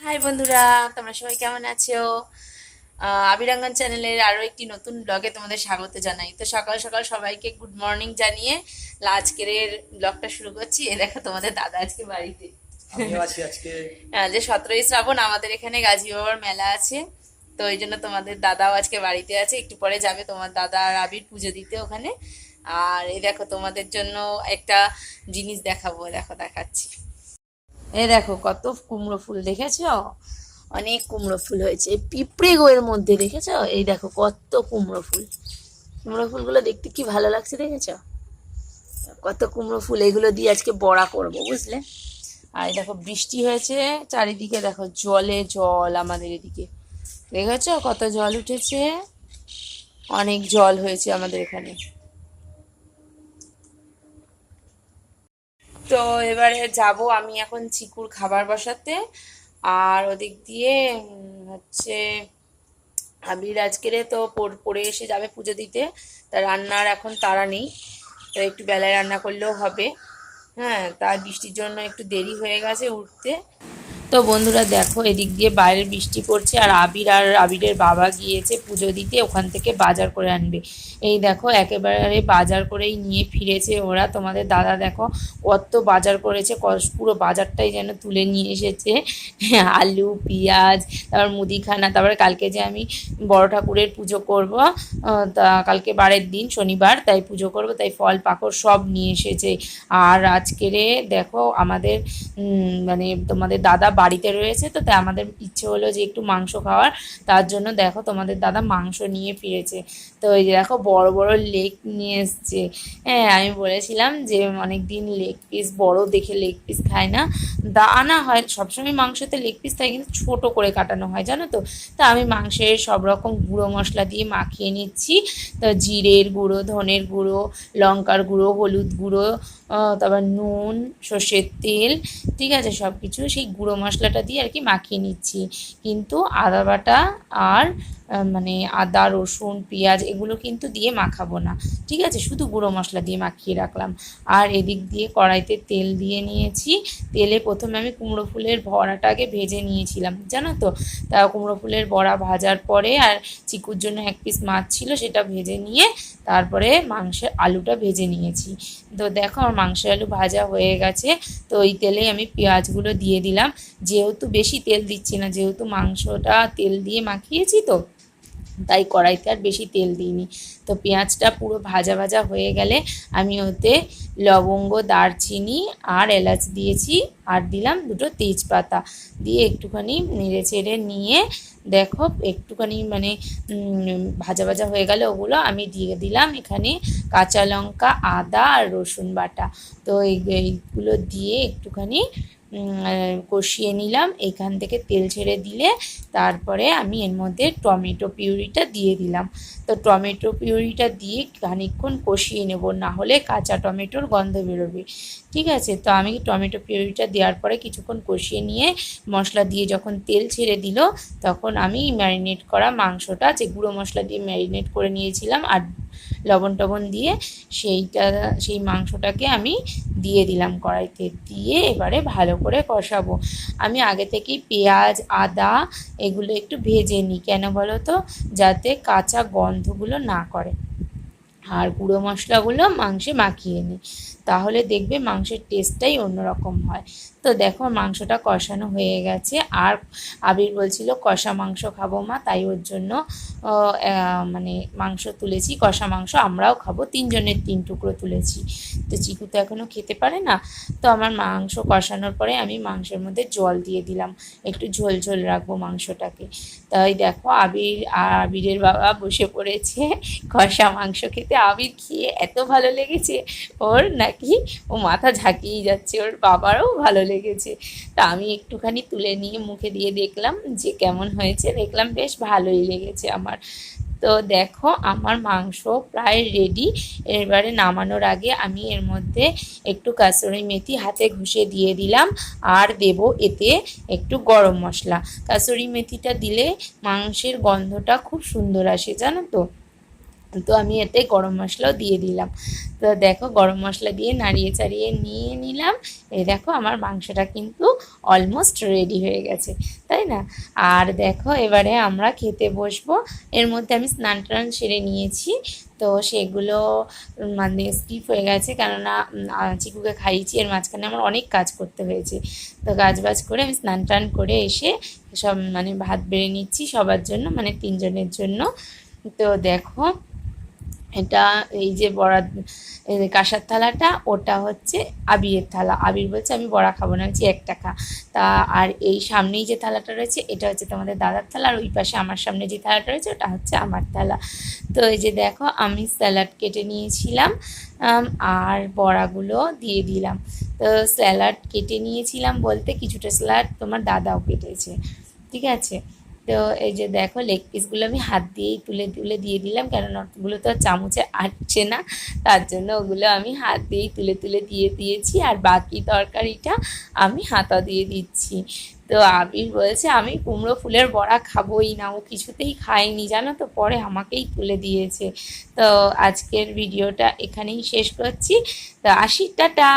High বন্ধুরা। তোমরা সবাই কেমন আছো? আবিরাঙ্গন চ্যানেলের আরও একটি নতুন ব্লগে তোমাদের স্বাগত জানাই। তো সকাল সকাল সবাইকে গুড মর্নিং জানিয়ে আজকের ব্লগটা শুরু করছি। এ দেখো তোমাদের দাদা আজকে বাড়িতে। যে সতেরোই শ্রাবণ আমাদের এখানে গাজী বাবার মেলা আছে। তো এই জন্য তোমাদের দাদাও আজকে বাড়িতে আছে। একটু পরে যাবে তোমার দাদা আর আবির পুজো দিতে ওখানে। আর এই দেখো তোমাদের জন্য একটা জিনিস দেখাবো। দেখো দেখাচ্ছি। এই দেখো কত কুমড়ো ফুল দেখেছ? অনেক কুমড়ো ফুল হয়েছে। পিঁপড়ে গোয়ের মধ্যে দেখেছ? এই দেখো কত কুমড়ো ফুল। কুমড়ো ফুলগুলো দেখতে কি ভালো লাগছে দেখেছ? কত কুমড়ো ফুল, এগুলো দিয়ে আজকে বড়া করব, বুঝলে? আর দেখো বৃষ্টি হয়েছে, চারিদিকে দেখো জলে জল আমাদের এদিকে। দেখেছ কত জল উঠেছে? অনেক জল হয়েছে আমাদের এখানে। তো এবারে যাব আমি এখন চিকুর খাবার বসাতে। আর ওদিক দিয়ে হচ্ছে আবির আজকেরে তো পড়ে এসে যাবে পুজো দিতে। তা রান্নার এখন তাড়া নেই। তো একটু বেলায় রান্না করলেও হবে। হ্যাঁ তার বৃষ্টির জন্য একটু দেরি হয়ে গেছে উঠতে। তো বন্ধুরা দেখো, এদিক দিয়ে বাইরে বৃষ্টি পড়ছে আর আবির আর আবিরের বাবা গিয়েছে পুজো দিতে, ওখান থেকে বাজার করে আনবে। এই দেখো, একেবারে বাজার করেই নিয়ে ফিরেছে ওরা। তোমাদের দাদা দেখো, কত বাজার করেছে পুরো বাজারটাই যেন তুলে নিয়ে এসেছে। আলু, পেঁয়াজ, তারপর মুদিখানা, তারপরে কালকে যে আমি বড় ঠাকুরের পুজো করব তা কালকে বারের দিন, শনিবার, তাই পুজো করব, তাই ফল পাকড় সব নিয়ে এসেছে। আর আজকেরে দেখো, আমাদের মানে তোমাদের দাদা বাড়িতে রয়েছে, তো তাই আমাদের ইচ্ছে হলো যে একটু মাংস খাওয়ার। তার জন্য দেখো তোমাদের দাদা মাংস নিয়ে ফিরেছে। তো এই যে দেখো বড় বড় লেগ নিয়ে এসছে। হ্যাঁ আমি বলেছিলাম যে অনেক দিন লেগ পিস, বড় দেখে লেগ পিস খায় না। দা, আনা হয়, সবসময় মাংসতে লেগ পিস থাকে কিন্তু ছোট করে কাটানো হয়, জানো তো? তা আমি মাংসের সব রকম গুঁড়ো মশলা দিয়ে মাখিয়ে নিচ্ছি। তো জিরের গুঁড়ো, ধনের গুঁড়ো, লঙ্কার গুঁড়ো, হলুদ গুঁড়ো তারপর নুন, সর্ষের তেল, ঠিক আছে সব কিছু সেই গুঁড়ো মশলাটা দিয়ে আর কি মাখিয়ে নিচ্ছি। কিন্তু আদা বাটা আর মানে আদা, রসুন, পেঁয়াজ এগুলো কিন্তু দিয়ে মাখাবো না। ঠিক আছে? শুধু গুঁড়ো মশলা দিয়ে মাখিয়ে রাখলাম। আর এদিক দিয়ে কড়াইতে তেল দিয়ে নিয়েছি। তেলে প্রথমে আমি কুমড়ো ফুলের আগে ভেজে নিয়েছিলাম, জানো তো? তা কুমড়ো ফুলের বড়া ভাজার পরে আর চিকুর জন্য এক পিস মাছ ছিল, সেটা ভেজে নিয়ে তারপরে মাংসের আলুটা ভেজে নিয়েছি। তো দেখো, আমার মাংসের আলু ভাজা হয়ে গেছে। তো ওই তেলেই আমি পেঁয়াজগুলো দিয়ে দিলাম। যেহেতু বেশি তেল দিচ্ছি না, যেহেতু মাংসটা তেল দিয়ে মাখিয়েছি তো তাই কড়াইতে আর বেশি তেল দিইনি। তো পেঁয়াজটা পুরো ভাজা ভাজা হয়ে গেলে আমি ওতে লবঙ্গ, দারচিনি আর এলাচ দিয়েছি আর দিলাম দুটো তেজপাতা। দিয়ে একটুখানি নেড়ে চেড়ে নিয়ে দেখো একটুখানি মানে ভাজা ভাজা হয়ে গেলে ওগুলো আমি দিয়ে দিলাম এখানে কাঁচা লঙ্কা, আদা আর রসুন বাটা। তো এই, এইগুলো দিয়ে একটুখানি কষিয়ে নিলাম। এখান থেকে তেল ছেড়ে দিলে তারপরে আমি এর মধ্যে টমেটো পিউরিটা দিয়ে দিলাম। তো টমেটো পিউরিটা দিয়ে খানিকক্ষণ কষিয়ে নেব, না হলে কাঁচা টমেটোর গন্ধ বেরোবে। ঠিক আছে? তো আমি টমেটো পিউরিটা দেওয়ার পরে কিছুক্ষণ কষিয়ে নিয়ে মশলা দিয়ে যখন তেল ছেড়ে দিল, তখন আমি ম্যারিনেট করা মাংসটা, যে গুঁড়ো মশলা দিয়ে ম্যারিনেট করে নিয়েছিলাম আর লবণ টবণ দিয়ে সেইটা, সেই মাংসটাকে আমি দিয়ে দিলাম কড়াইতে দিয়ে এবারে ভালো করে কষাবো। আমি আগে থেকেই পেঁয়াজ, আদা এগুলো একটু ভেজে নিই। কেন বলো তো? যাতে কাঁচা গন্ধগুলো না করে। আর গুঁড়ো মশলাগুলো মাংসে মাখিয়ে নিই তাহলে দেখবে মাংসের টেস্টটাই অন্যরকম হয়। তো দেখো মাংসটা কষানো হয়ে গেছে। আর আবির বলছিল, কষা মাংস খাব মা। তাই ওর জন্য মানে মাংস তুলেছি, কষা মাংস আমরাও খাব, তিনজনের তিন টুকরো তুলেছি। তো চিকু তো এখনও খেতে পারে না। তো আমার মাংস কষানোর পরে আমি মাংসের মধ্যে জল দিয়ে দিলাম। একটু ঝোল ঝোল রাখব মাংসটাকে। তাই দেখো আবির আর আবিরের বাবা বসে পড়েছে কষা মাংস খেতে। আবির খেয়ে এত ভালো লেগেছে। ওর নাকি ও মাথা ঝাঁকিয়ে যাচ্ছে। ওর বাবারও ভালো লেগেছে। তা আমি একটুখানি তুলে নিয়ে মুখে দিয়ে দেখলাম যে কেমন হয়েছে। দেখলাম বেশ ভালোই লেগেছে আমার। তো দেখো, আমার মাংস প্রায় রেডি এবারে নামানোর আগে আমি এর মধ্যে একটু কাসুরি মেথি হাতে ঘষে দিয়ে দিলাম। আর দেব এতে একটু গরম মশলা। কাসুরি মেথিটা দিলে মাংসের গন্ধটা খুব সুন্দর আসে, জানো তো? তো আমি এতে গরম মশলাও দিয়ে দিলাম। তো দেখো গরম মশলা দিয়ে নাড়িয়ে চাড়িয়ে নিয়ে নিলাম। এই দেখো আমার মাংসটা কিন্তু অলমোস্ট রেডি হয়ে গেছে, তাই না? আর দেখো এবারে আমরা খেতে বসবো। এর মধ্যে আমি স্নান টান সেরে নিয়েছি। তো সেগুলো মানে স্কিপ হয়ে গেছে কেননা চিকুকে খাইয়েছি। এর মাঝখানে আমার অনেক কাজ করতে হয়েছে। তো কাজ বাজ করে আমি স্নান টান করে এসে সব মানে ভাত বেড়ে নিচ্ছি সবার জন্য মানে তিনজনের জন্য। তো দেখো এটা এই যে বড়া কাঁসার থালাটা, ওটা হচ্ছে আবিরের থালা। আবির বলছে, আমি বড়া খাব না বলছি এক টাকা তা আর এই সামনেই যে থালাটা রয়েছে, এটা হচ্ছে তোমাদের দাদার থালা, আর ওই পাশে আমার সামনে যে থালাটা রয়েছে, ওটা হচ্ছে আমার থালা। তো এই যে দেখো, আমি স্যালাড কেটে নিয়েছিলাম আর বড়াগুলো দিয়ে দিলাম। তো স্যালাড কেটে নিয়েছিলাম বলতে কিছুটা স্যালাড তোমার দাদাও কেটেছে, ঠিক আছে? তো এই যে দেখো লেগ পিসগুলো আমি হাত দিয়েই তুলে তুলে দিয়ে দিলাম, কেননা ওগুলো তো চামচে আটছে না, তার জন্য ওগুলো আমি হাত দিয়েই তুলে তুলে দিয়ে দিয়েছি, আর বাকি তরকারিটা আমি হাতা দিয়ে দিচ্ছি। তো আবির বলছে, আমি কুমড়ো ফুলের বড়া খাবোই না, ও কিছুতেই খায়নি, জানো তো, পরে আমাকেই তুলে দিয়েছে। তো আজকের ভিডিওটা এখানেই শেষ করছি। তো আসি, টাটা!